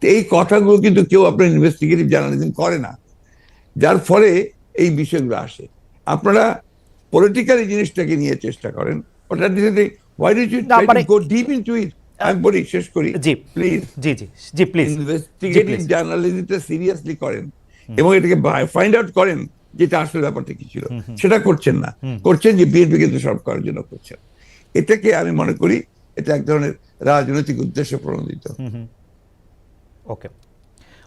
তো এই কথাগুলো কিন্তু কেউ আপনার ইনভেস্টিগেটিভ জার্নালিজম করে না। যার ফলে এই বিষয়গুলো আসে। আপনারা পলিটিক্যালি জিনিসটাকে নিয়ে চেষ্টা করেন। ওটা দিতে why do you go deep into it আমি বলি শেষ করি। জি। প্লিজ জি জি। জি প্লিজ ইনভেস্টিগেটিভ জার্নালিজমটা সিরিয়াসলি করেন। এবং এটাকে ফাইন্ড আউট করেন যেটা আসলে ব্যাপারটা কি ছিল। সেটা করছেন না। করছেন যে বিএনপি কিন্তু সব করার জন্য করছেন। এটাকে আমি মনে করি এটা এক ধরনের রাজনৈতিক উদ্দেশ্য প্রণোদিত। ওকে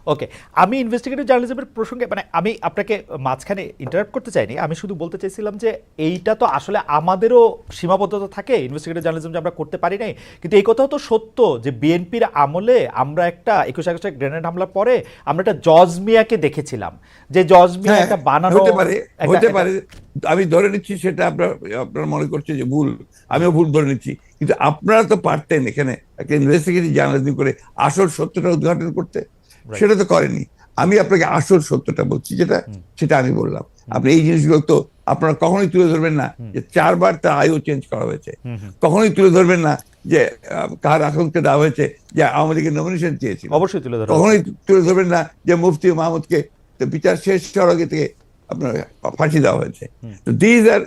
ওকে আমি ইনভেস্টিগেটিভ জার্নালিজমের প্রসঙ্গে মানে আমি আপনাকে মাঝখানে ইন্টারাপ্ট করতে চাইনি আমি শুধু বলতে চাইছিলাম যে এইটা তো আসলে আমাদেরও সীমাবদ্ধতা থাকে ইনভেস্টিগেটিভ জার্নালিজম যে আমরা করতে পারি নাই কিন্তু এই কথাও তো সত্য যে বিএনপির আমলে আমরা একটা একুশ আগস্টে গ্রেনেড হামলার পরে আমরা একটা জজ মিয়াকে দেখেছিলাম যে জজ মিয়া হ্যাঁ, একটা বানানো হতে পারে হতে পারে আমি ধরে নিচ্ছি সেটা আপনার আপনার মনে করছে যে ভুল আমিও ভুল ধরে নিচ্ছি কিন্তু আপনারা তো পারতেন এখানে একটা ইনভেস্টিগেটিভ জার্নালিজম করে আসল সত্যটা উদ্ঘাটন করতে। সেটা তো করেনি আমি আপনাকে আসল সত্যটা বলছি যেটা সেটা আমি বললাম। আপনি এই জিনিসগুলো তো আপনারা কখনোই তুলে ধরবেন না যে চারবার তার আয়ু চেঞ্জ করা হয়েছে। কখনোই তুলে ধরবেন না যে কার আকাঙ্ক্ষা দেওয়া হয়েছে যে লীগের নমিনেশন চেয়েছিল। অবশ্যই তুলে ধরো কখনোই তুলে ধরবেন না যে মুফতি মাহমুদকে বিচার শেষ হওয়ার আগে থেকে আপনার ফাঁসি দেওয়া হয়েছে। তো দিজ আর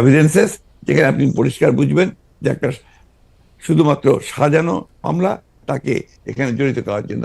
এভিডেন্সেস যেখানে আপনি পরিষ্কার বুঝবেন যে একটা শুধুমাত্র সাজানো মামলা তাকে এখানে জড়িত করার জন্য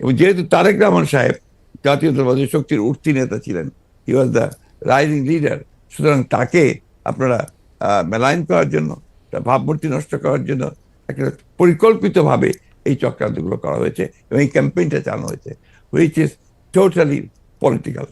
এবং যেহেতু তারেক রহমান সাহেব জাতীয়তাবাদী শক্তির উঠতি নেতা ছিলেন he was the rising leader সুতরাং তাকে আপনারা মেলাইন করার জন্য, তার ভাবমূর্তি নষ্ট করার জন্য একটা পরিকল্পিতভাবে এই চক্রান্তগুলো করা হয়েছে এবং এই ক্যাম্পেইনটা চালানো হয়েছে হুইচ ইজ টোটালি পলিটিক্যাল